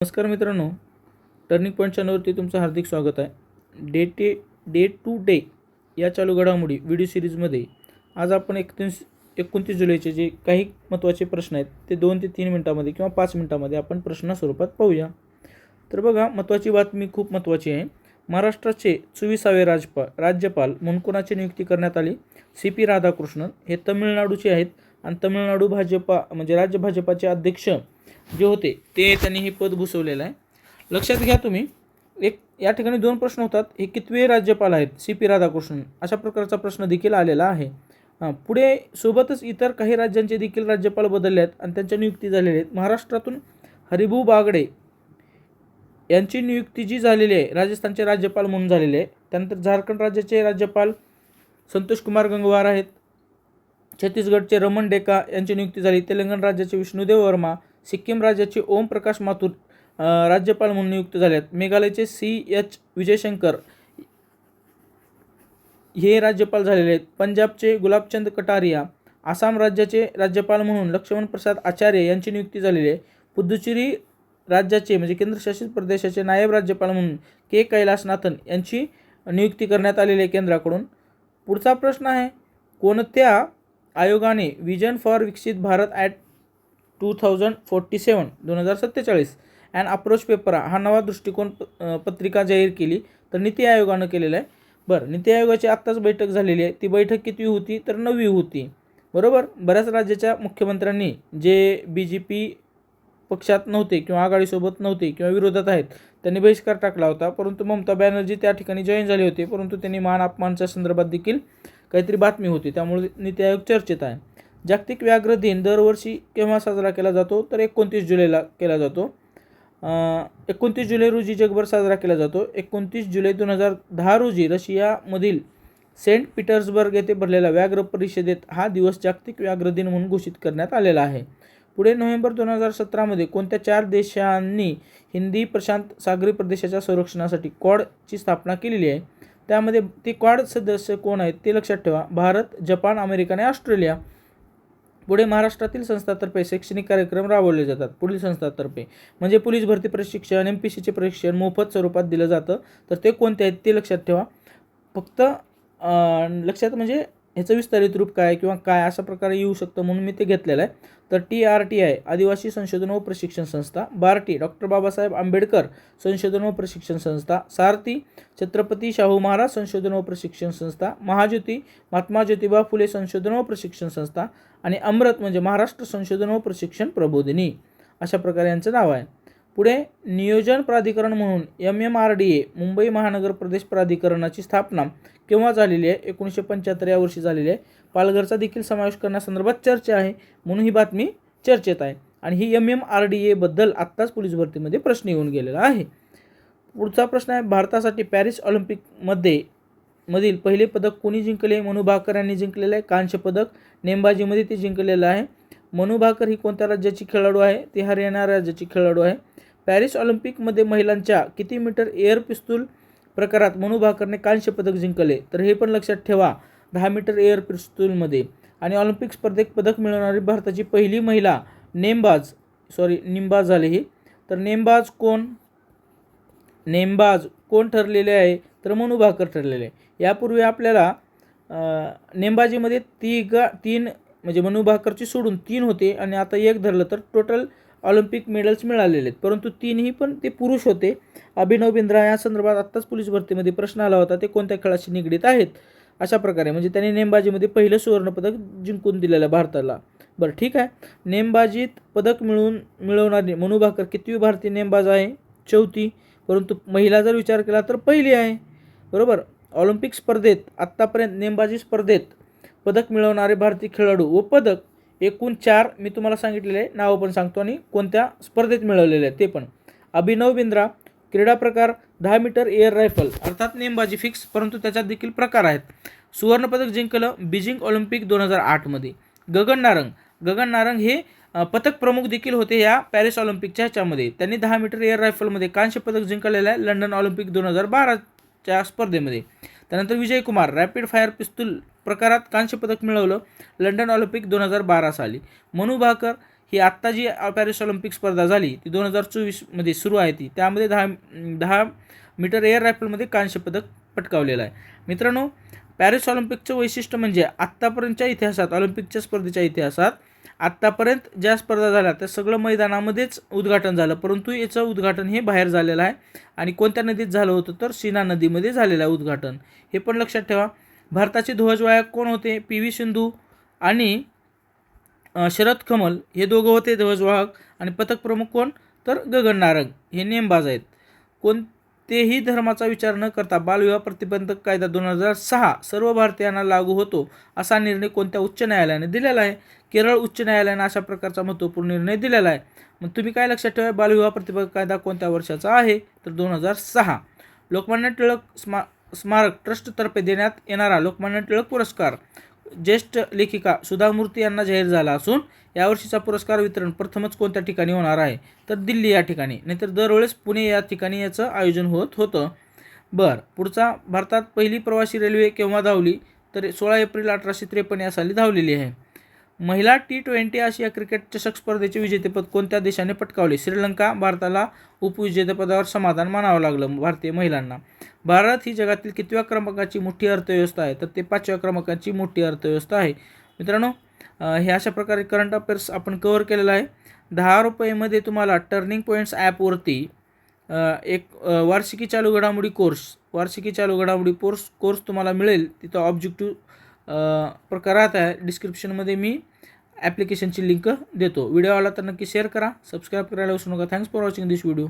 नमस्कार मित्रांनो turning point चॅनलवरती तुमचं हार्दिक स्वागत आहे. डे टे डे टू डे या चालू घडामोडी व्हिडिओ सिरीजमध्ये आज आपण एकतीस एकोणतीस जुलैचे जे काही महत्त्वाचे प्रश्न आहेत ते दोन ते तीन मिनटामध्ये किंवा पाच मिनटामध्ये आपण प्रश्न स्वरूपात पाहूया. तर बघा महत्त्वाची बातमी खूप महत्त्वाची आहे. महाराष्ट्राचे चोवीसावे राजपा राज्यपाल म्हणून कोणाची नियुक्ती करण्यात आली? C P Radhakrishnan. हे तमिळनाडूचे आहेत आणि तमिळनाडू भाजपा म्हणजे राज्य भाजपाचे अध्यक्ष जे होते ते त्यांनी हे पद भूषवलेलं आहे. लक्षात घ्या तुम्ही एक या ठिकाणी दोन प्रश्न होतात. हे कितवे राज्यपाल आहेत? सी पी राधाकृष्णन अशा प्रकारचा प्रश्न देखील आलेला आहे. हां पुढे सोबतच इतर काही राज्यांचे देखील राज्यपाल बदलले आहेत आणि त्यांच्या नियुक्ती झालेल्या आहेत. महाराष्ट्रातून हरिभाऊ बागडे यांची नियुक्ती जी झालेली आहे राजस्थानचे राज्यपाल म्हणून झालेले आहे. त्यानंतर झारखंड राज्याचे राज्यपाल संतोष कुमार गंगवार आहेत. छत्तीसगडचे रमण डेका यांची नियुक्ती झाली. तेलंगण राज्याचे विष्णुदेव वर्मा सिक्कीम राज्याचे ओमप्रकाश माथुर राज्यपाल म्हणून नियुक्त झाले आहेत मेघालयचे सी एच विजयशंकर हे राज्यपाल झालेले आहेत. पंजाबचे गुलाबचंद कटारिया आसाम राज्याचे राज्यपाल म्हणून लक्ष्मण प्रसाद आचार्य यांची नियुक्ती झालेली आहे. पुदुचेरी राज्याचे म्हणजे केंद्रशासित प्रदेशाचे नायब राज्यपाल म्हणून के. कैलासनाथन यांची नियुक्ती करण्यात आलेली आहे केंद्राकडून. पुढचा प्रश्न आहे कोणत्या आयोगाने विजन फॉर विकसित Bharat at two thousand forty seven दोन हजार सत्तेचाळीस. अँड अप्रोच पेपरा हा नवा दृष्टिकोन प- पत्रिका जाहीर केली तर नीती आयोगानं केलेला आहे. बरं नीती आयोगाची आत्ताच बैठक झालेली आहे. ती बैठक किती होती? तर नवी होती. बरोबर? बऱ्याच राज्याच्या मुख्यमंत्र्यांनी जे बी जे पी पक्षात नव्हते किंवा आघाडीसोबत नव्हते किंवा विरोधात आहेत त्यांनी बहिष्कार टाकला होता. परंतु ममता बॅनर्जी त्या ठिकाणी जॉईन झाले होते. परंतु त्यांनी मान अपमानच्या संदर्भात देखील काहीतरी बातमी होती. त्यामुळे नीती आयोग चर्चेत आहे. जागतिक व्याघ्र दिन दरवर्षी केव्हा साजरा केला जातो? तर एकोणतीस जुलैला केला जातो. एकोणतीस जुलै रोजी जगभर साजरा केला जातो. एकोणतीस जुलै दोन हजार दहा रोजी रशियामधील सेंट पीटर्सबर्ग येथे भरलेल्या व्याघ्र परिषदेत हा दिवस जागतिक व्याघ्र दिन म्हणून घोषित करण्यात आलेला आहे. पुढे नोव्हेंबर दोन हजार सतरामध्ये कोणत्या चार देशांनी हिंदी प्रशांत सागरी प्रदेशाच्या संरक्षणासाठी क्वाडची स्थापना केलेली आहे? त्यामध्ये ते क्वाड सदस्य कोण आहेत ते लक्षात ठेवा. भारत जपान अमेरिका आणि ऑस्ट्रेलिया. पुढे महाराष्ट्रातील संस्थातर्फे शैक्षणिक कार्यक्रम राबवले जातात. पुढील संस्थातर्फे म्हणजे पोलीस भरती प्रशिक्षण एम पी सीचे प्रशिक्षण मोफत स्वरूपात दिलं जातं. तर ते कोणते आहेत ते लक्षात ठेवा. फक्त लक्षात म्हणजे ह्याचं विस्तारित रूप काय किंवा काय अशा प्रकारे येऊ शकतं म्हणून मी ते घेतलेलं आहे. तर टी आर टी आय आदिवासी संशोधन व प्रशिक्षण संस्था बार्टी डॉक्टर बाबासाहेब आंबेडकर संशोधन व प्रशिक्षण संस्था सारथी छत्रपती शाहू महाराज संशोधन व प्रशिक्षण संस्था महाज्योती महात्मा ज्योतिबा फुले संशोधन व प्रशिक्षण संस्था आणि अमृत म्हणजे महाराष्ट्र संशोधन व प्रशिक्षण प्रबोधिनी. अशा प्रकारे यांचं नाव आहे. पुढे नियोजन प्राधिकरण म्हणून M M R D A Mumbai महानगर प्रदेश प्राधिकरणाची स्थापना केव्हा झालेली आहे? एकोणीसशे पंच्याहत्तर या वर्षी झालेली आहे. पालघरचा देखील समावेश करण्यासंदर्भात चर्चा आहे म्हणून ही बातमी चर्चेत आहे. आणि ही एम एम आर डी एबद्दल आत्ताच पोलीस भरतीमध्ये प्रश्न येऊन गेलेला आहे. पुढचा प्रश्न आहे भारतासाठी पॅरिस ऑलिम्पिकमध्ये मधील पहिले पदक कोणी जिंकले? मनू भाकर यांनी जिंकलेलं आहे. कांस्य पदक नेमबाजीमध्ये ते जिंकलेलं आहे. मनू भाकर ही कोणत्या राज्याची खेळाडू आहे? ती हरियाणा राज्याची खेळाडू आहे. पॅरिस ऑलिम्पिकमध्ये महिलांच्या किती मीटर एअर पिस्तूल प्रकारात मनू भाकरने कांस्य पदक जिंकले? तर हे पण लक्षात ठेवा दहा मीटर एअर पिस्तूलमध्ये. आणि ऑलिम्पिक स्पर्धेत पदक मिळवणारी भारताची पहिली महिला नेमबाज सॉरी निंबाज झाली ही. तर नेमबाज कोण? नेमबाज कोण ठरलेले आहे? तर मनू भाकर ठरलेले. आहे यापूर्वी आपल्याला नेमबाजीमध्ये तिघा तीन म्हणजे मनू भाकरची सोडून तीन होते. आणि आता एक धरलं तर टोटल ऑलिम्पिक मेडल्स मिळालेले आहेत. परंतु तीनही पण ते पुरुष होते. अभिनव बिंद्रा या संदर्भात आत्ताच पोलीस भरतीमध्ये प्रश्न आला होता ते कोणत्या खेळाशी निगडीत आहेत? अशा प्रकारे. म्हणजे त्यांनी नेमबाजीमध्ये पहिलं सुवर्णपदक जिंकून दिलेलं आहे भारताला. बरं ठीक आहे. नेमबाजीत पदक मिळवून मिळवणारी मनू भाकर कितवी भारतीय नेमबाज आहे? चौथी. परंतु महिला जर विचार केला तर पहिली आहे. बरोबर? ऑलिम्पिक स्पर्धेत आत्तापर्यंत नेमबाजी स्पर्धेत पदक मिळवणारे भारतीय खेळाडू व पदक एकूण चार मी तुम्हाला सांगितलेले आहे. नावं पण सांगतो आणि कोणत्या स्पर्धेत मिळवलेले आहेत ते पण. अभिनव बिंद्रा क्रीडा प्रकार दहा मीटर एअर रायफल अर्थात नेमबाजी फिक्स परंतु त्याच्यात देखील प्रकार आहेत. सुवर्णपदक जिंकलं बीजिंग ऑलिम्पिक दोन हजार आठमध्ये गगन नारंग गगन नारंग हे पथक प्रमुख देखील होते या पॅरिस ऑलिम्पिकच्या ह्याच्यामध्ये. त्यांनी दहा मीटर एअर रायफलमध्ये कांस्य पदक जिंकलेलं आहे लंडन ऑलिम्पिक दोन हजार बाराच्या स्पर्धेमध्ये. त्यानंतर विजय कुमार रॅपिड फायर पिस्तूल प्रकारात कांस्य पदक मिळवलं लंडन ऑलिम्पिक दोन हजार बारा साली. मनू भाकर ही आत्ता जी पॅरिस ऑलिम्पिक स्पर्धा झाली ती दोन हजार चोवीसमध्ये सुरू आहे ती. त्यामध्ये दहा दहा मीटर एअर रायफलमध्ये कांस्य पदक पटकावलेलं आहे. मित्रांनो पॅरिस ऑलिम्पिकचं वैशिष्ट्य म्हणजे आत्तापर्यंतच्या इतिहासात ऑलिम्पिकच्या स्पर्धेच्या इतिहासात आत्तापर्यंत ज्या स्पर्धा झाल्या त्या सगळं मैदानामध्येच उद्घाटन झालं. परंतु याचं उद्घाटन हे बाहेर झालेलं आहे. आणि कोणत्या नदीत झालं होतं तर सीना नदीमध्ये झालेलं आहे उद्घाटन. हे पण लक्षात ठेवा. भारताचे ध्वजवाहक कोण होते? पी व्ही सिंधू आणि शरद कमल. हे दोघं होते ध्वजवाहक. आणि पथक प्रमुख कोण? तर गगन नारंग. हे नेमबाज आहेत. कोण तेही धर्माचा विचार न करता बालविवाह प्रतिबंधक कायदा दोन हजार सहा सर्व भारतीयांना लागू होतो असा निर्णय कोणत्या उच्च न्यायालयाने दिलेला आहे? केरळ उच्च न्यायालयाने अशा प्रकारचा महत्त्वपूर्ण निर्णय दिलेला आहे. मग तुम्ही काय लक्षात ठेवा बालविवाह प्रतिबंधक कायदा कोणत्या वर्षाचा आहे? तर दोन हजार सहा. लोकमान्य टिळक स्मा स्मारक ट्रस्टतर्फे देण्यात येणारा लोकमान्य टिळक पुरस्कार. ज्येष्ठ लेखिका सुधा मूर्ती यांना जाहीर झाला असून यावर्षीचा पुरस्कार वितरण प्रथमच कोणत्या ठिकाणी होणार आहे? तर दिल्ली या ठिकाणी. नाहीतर दरवेळेस पुणे या ठिकाणी याचं आयोजन होत होतं. बरं पुढचा भारतात पहिली प्रवासी रेल्वे केव्हा धावली? तर सोळा एप्रिल अठराशे त्रेपन्न या साली धावलेली आहे. महिला टी ट्वेंटी आशिया क्रिकेट चषक स्पर्धेचे विजेतेपद कोणत्या देशाने पटकावले? श्रीलंका भारताला उपविजेतेपदावर समाधान मानावं लागलं भारतीय महिलांना. भारत ही जगातील कितव्या क्रमांकाची मोठी अर्थव्यवस्था आहे? तर ते पाचव्या क्रमांकाची मोठी अर्थव्यवस्था आहे. मित्रांनो हे अशा प्रकारे करंट अफेअर्स आपण कवर केलेलं आहे. दहा रुपयेमध्ये तुम्हाला टर्निंग पॉईंट्स ॲपवरती एक वार्षिकी चालू घडामोडी कोर्स वार्षिकी चालू घडामोडी कोर्स कोर्स तुम्हाला मिळेल. तिथं ऑब्जेक्टिव्ह प्रकारात आहे. डिस्क्रिप्शनमध्ये मी ॲप्लिकेशनची लिंक देतो. व्हिडिओ आला तर नक्की शेअर करा. सबस्क्राईब करायला विसरू नका. Thanks for watching this video